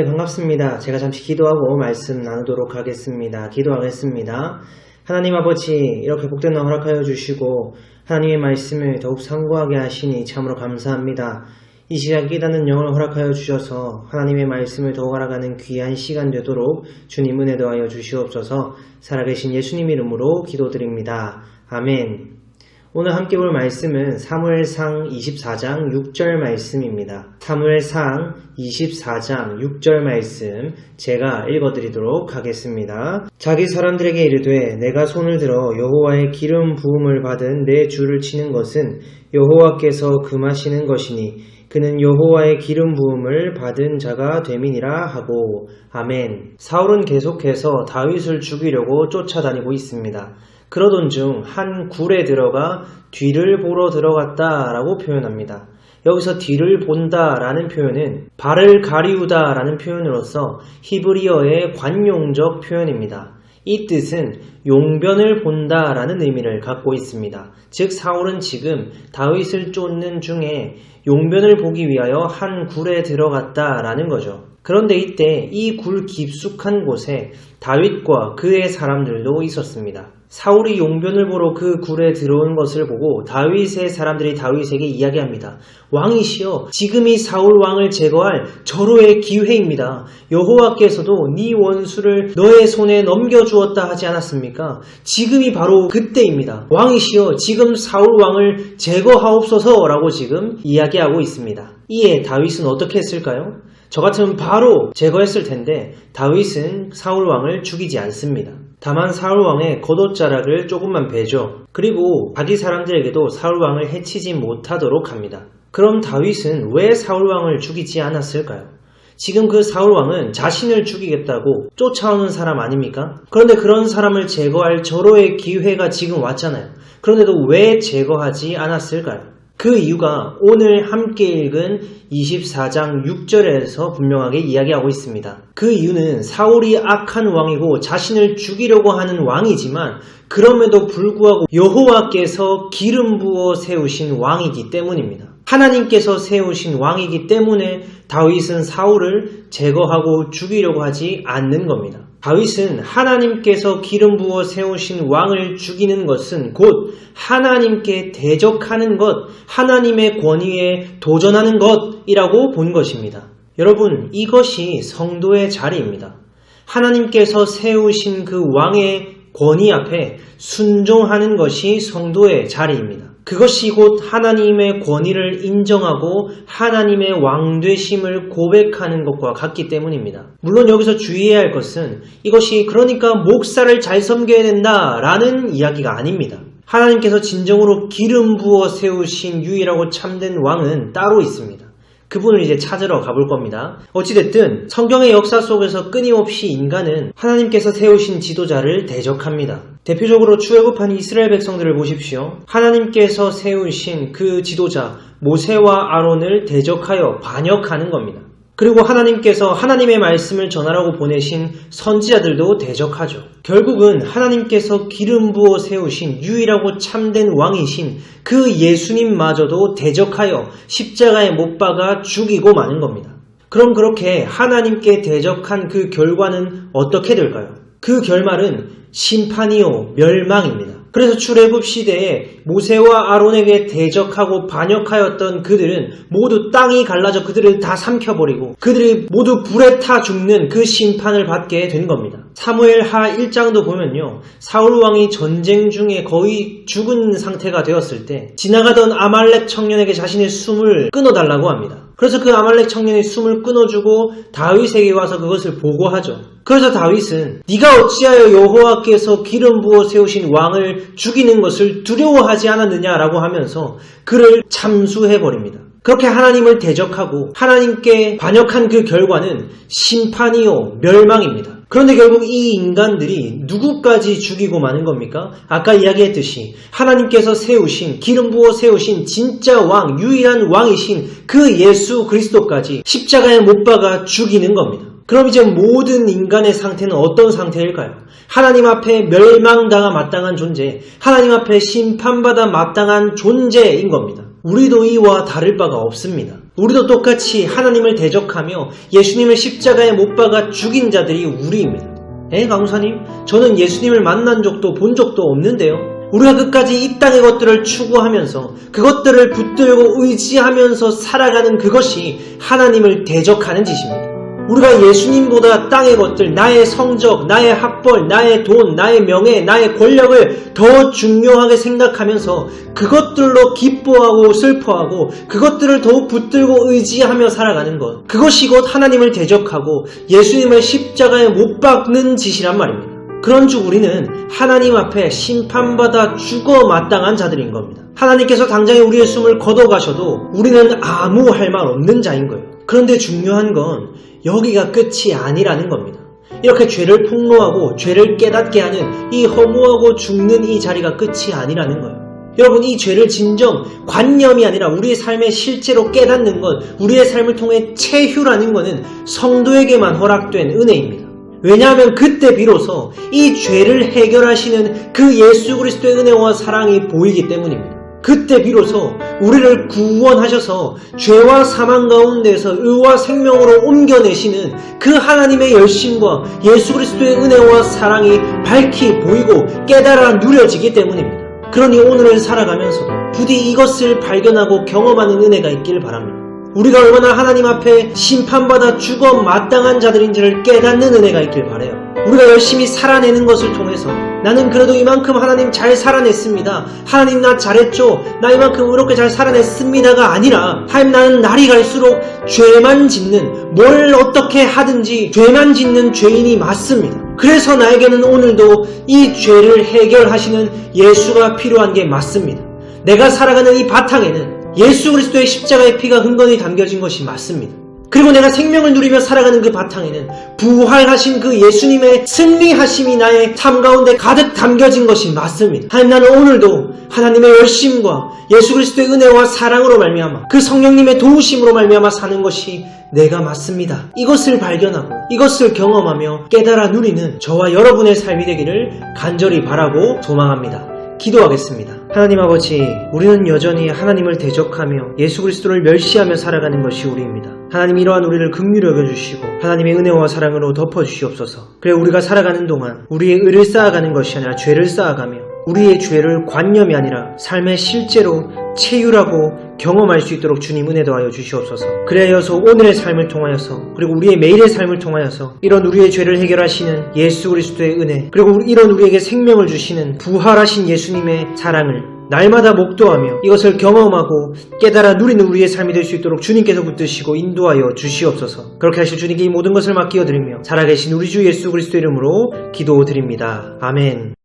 네, 반갑습니다. 제가 잠시 기도하고 말씀 나누도록 하겠습니다. 기도하겠습니다. 하나님 아버지, 이렇게 복된 날 허락하여 주시고, 하나님의 말씀을 더욱 상고하게 하시니 참으로 감사합니다. 이 시간 깨닫는 영을 허락하여 주셔서 하나님의 말씀을 더욱 알아가는 귀한 시간 되도록 주님 은혜 더하여 주시옵소서 살아계신 예수님 이름으로 기도드립니다. 아멘. 오늘 함께 볼 말씀은 사무엘상 24장 6절 말씀입니다. 사무엘상 24장 6절 말씀 제가 읽어드리도록 하겠습니다. 자기 사람들에게 이르되 내가 손을 들어 여호와의 기름 부음을 받은 내 줄을 치는 것은 여호와께서 금하시는 것이니 그는 여호와의 기름 부음을 받은 자가 됨이니라 하고 아멘. 사울은 계속해서 다윗을 죽이려고 쫓아다니고 있습니다. 그러던 중 한 굴에 들어가 뒤를 보러 들어갔다라고 표현합니다. 여기서 뒤를 본다라는 표현은 발을 가리우다라는 표현으로서 히브리어의 관용적 표현입니다. 이 뜻은 용변을 본다라는 의미를 갖고 있습니다. 즉 사울은 지금 다윗을 쫓는 중에 용변을 보기 위하여 한 굴에 들어갔다라는 거죠. 그런데 이때 이 굴 깊숙한 곳에 다윗과 그의 사람들도 있었습니다. 사울이 용변을 보러 그 굴에 들어온 것을 보고 다윗의 사람들이 다윗에게 이야기합니다. 왕이시여 지금이 사울 왕을 제거할 절호의 기회입니다. 여호와께서도 네 원수를 너의 손에 넘겨 주었다 하지 않았습니까? 지금이 바로 그때입니다. 왕이시여 지금 사울 왕을 제거하옵소서라고 지금 이야기하고 있습니다. 이에 다윗은 어떻게 했을까요? 저 같으면 바로 제거했을 텐데 다윗은 사울 왕을 죽이지 않습니다. 다만 사울 왕의 겉옷자락을 조금만 베죠. 그리고 자기 사람들에게도 사울 왕을 해치지 못하도록 합니다. 그럼 다윗은 왜 사울 왕을 죽이지 않았을까요? 지금 그 사울 왕은 자신을 죽이겠다고 쫓아오는 사람 아닙니까? 그런데 그런 사람을 제거할 절호의 기회가 지금 왔잖아요. 그런데도 왜 제거하지 않았을까요? 그 이유가 오늘 함께 읽은 24장 6절에서 분명하게 이야기하고 있습니다. 그 이유는 사울이 악한 왕이고 자신을 죽이려고 하는 왕이지만 그럼에도 불구하고 여호와께서 기름 부어 세우신 왕이기 때문입니다. 하나님께서 세우신 왕이기 때문에 다윗은 사울을 제거하고 죽이려고 하지 않는 겁니다. 다윗은 하나님께서 기름 부어 세우신 왕을 죽이는 것은 곧 하나님께 대적하는 것, 하나님의 권위에 도전하는 것이라고 본 것입니다. 여러분, 이것이 성도의 자리입니다. 하나님께서 세우신 그 왕의 권위 앞에 순종하는 것이 성도의 자리입니다. 그것이 곧 하나님의 권위를 인정하고 하나님의 왕되심을 고백하는 것과 같기 때문입니다. 물론 여기서 주의해야 할 것은 이것이 그러니까 목사를 잘 섬겨야 된다라는 이야기가 아닙니다. 하나님께서 진정으로 기름 부어 세우신 유일하고 참된 왕은 따로 있습니다. 그분을 이제 찾으러 가볼 겁니다. 어찌됐든 성경의 역사 속에서 끊임없이 인간은 하나님께서 세우신 지도자를 대적합니다. 대표적으로 출애굽한 이스라엘 백성들을 보십시오. 하나님께서 세우신 그 지도자 모세와 아론을 대적하여 반역하는 겁니다. 그리고 하나님께서 하나님의 말씀을 전하라고 보내신 선지자들도 대적하죠. 결국은 하나님께서 기름 부어 세우신 유일하고 참된 왕이신 그 예수님마저도 대적하여 십자가에 못 박아 죽이고 마는 겁니다. 그럼 그렇게 하나님께 대적한 그 결과는 어떻게 될까요? 그 결말은 심판이요 멸망입니다. 그래서 출애굽 시대에 모세와 아론에게 대적하고 반역하였던 그들은 모두 땅이 갈라져 그들을 다 삼켜버리고 그들이 모두 불에 타 죽는 그 심판을 받게 된 겁니다. 사무엘 하 1장도 보면요. 사울 왕이 전쟁 중에 거의 죽은 상태가 되었을 때 지나가던 아말렉 청년에게 자신의 숨을 끊어달라고 합니다. 그래서 그 아말렉 청년의 숨을 끊어주고 다윗에게 와서 그것을 보고하죠. 그래서 다윗은 네가 어찌하여 여호와께서 기름 부어 세우신 왕을 죽이는 것을 두려워 하지 않았느냐라고 하면서 그를 참수해 버립니다. 그렇게 하나님을 대적하고 하나님께 반역한 그 결과는 심판이요 멸망입니다. 그런데 결국 이 인간들이 누구까지 죽이고 마는 겁니까? 아까 이야기했듯이 하나님께서 세우신 기름 부어 세우신 진짜 왕 유일한 왕이신 그 예수 그리스도까지 십자가에 못 박아 죽이는 겁니다. 그럼 이제 모든 인간의 상태는 어떤 상태일까요? 하나님 앞에 멸망당하 마땅한 존재, 하나님 앞에 심판받아 마땅한 존재인 겁니다. 우리도 이와 다를 바가 없습니다. 우리도 똑같이 하나님을 대적하며 예수님을 십자가에 못 박아 죽인 자들이 우리입니다. 에, 강사님? 저는 예수님을 만난 적도 본 적도 없는데요. 우리가 끝까지 이 땅의 것들을 추구하면서 그것들을 붙들고 의지하면서 살아가는 그것이 하나님을 대적하는 짓입니다. 우리가 예수님보다 땅의 것들, 나의 성적, 나의 학벌, 나의 돈, 나의 명예, 나의 권력을 더 중요하게 생각하면서 그것들로 기뻐하고 슬퍼하고 그것들을 더욱 붙들고 의지하며 살아가는 것. 그것이 곧 하나님을 대적하고 예수님을 십자가에 못 박는 짓이란 말입니다. 그런즉 우리는 하나님 앞에 심판받아 죽어 마땅한 자들인 겁니다. 하나님께서 당장에 우리의 숨을 걷어가셔도 우리는 아무 할 말 없는 자인 거예요. 그런데 중요한 건 여기가 끝이 아니라는 겁니다. 이렇게 죄를 폭로하고 죄를 깨닫게 하는 이 허무하고 죽는 이 자리가 끝이 아니라는 거예요. 여러분 이 죄를 진정 관념이 아니라 우리의 삶에 실제로 깨닫는 것, 우리의 삶을 통해 체휴라는 것은 성도에게만 허락된 은혜입니다. 왜냐하면 그때 비로소 이 죄를 해결하시는 그 예수 그리스도의 은혜와 사랑이 보이기 때문입니다. 그때 비로소 우리를 구원하셔서 죄와 사망 가운데서 의와 생명으로 옮겨내시는 그 하나님의 열심과 예수 그리스도의 은혜와 사랑이 밝히 보이고 깨달아 누려지기 때문입니다. 그러니 오늘을 살아가면서도 부디 이것을 발견하고 경험하는 은혜가 있기를 바랍니다. 우리가 얼마나 하나님 앞에 심판받아 죽어 마땅한 자들인지를 깨닫는 은혜가 있길 바래요. 우리가 열심히 살아내는 것을 통해서 나는 그래도 이만큼 하나님 잘 살아냈습니다. 하나님 나 잘했죠. 나 이만큼 이렇게 잘 살아냈습니다가 아니라 하나님 나는 날이 갈수록 죄만 짓는 뭘 어떻게 하든지 죄만 짓는 죄인이 맞습니다. 그래서 나에게는 오늘도 이 죄를 해결하시는 예수가 필요한 게 맞습니다. 내가 살아가는 이 바탕에는 예수 그리스도의 십자가의 피가 흥건히 담겨진 것이 맞습니다. 그리고 내가 생명을 누리며 살아가는 그 바탕에는 부활하신 그 예수님의 승리하심이 나의 삶 가운데 가득 담겨진 것이 맞습니다. 하나님 나는 오늘도 하나님의 열심과 예수 그리스도의 은혜와 사랑으로 말미암아 그 성령님의 도우심으로 말미암아 사는 것이 내가 맞습니다. 이것을 발견하고 이것을 경험하며 깨달아 누리는 저와 여러분의 삶이 되기를 간절히 바라고 소망합니다. 기도하겠습니다. 하나님 아버지, 우리는 여전히 하나님을 대적하며 예수 그리스도를 멸시하며 살아가는 것이 우리입니다. 하나님 이러한 우리를 긍휼히 여겨주시고 하나님의 은혜와 사랑으로 덮어주시옵소서. 그래 우리가 살아가는 동안 우리의 의를 쌓아가는 것이 아니라 죄를 쌓아가며 우리의 죄를 관념이 아니라 삶의 실제로 체유라고 경험할 수 있도록 주님 은혜 더하여 주시옵소서. 그래야여서 오늘의 삶을 통하여서 그리고 우리의 매일의 삶을 통하여서 이런 우리의 죄를 해결하시는 예수 그리스도의 은혜 그리고 이런 우리에게 생명을 주시는 부활하신 예수님의 사랑을 날마다 목도하며 이것을 경험하고 깨달아 누리는 우리의 삶이 될 수 있도록 주님께서 붙드시고 인도하여 주시옵소서. 그렇게 하실 주님께 이 모든 것을 맡기어 드리며 살아계신 우리 주 예수 그리스도 이름으로 기도드립니다. 아멘.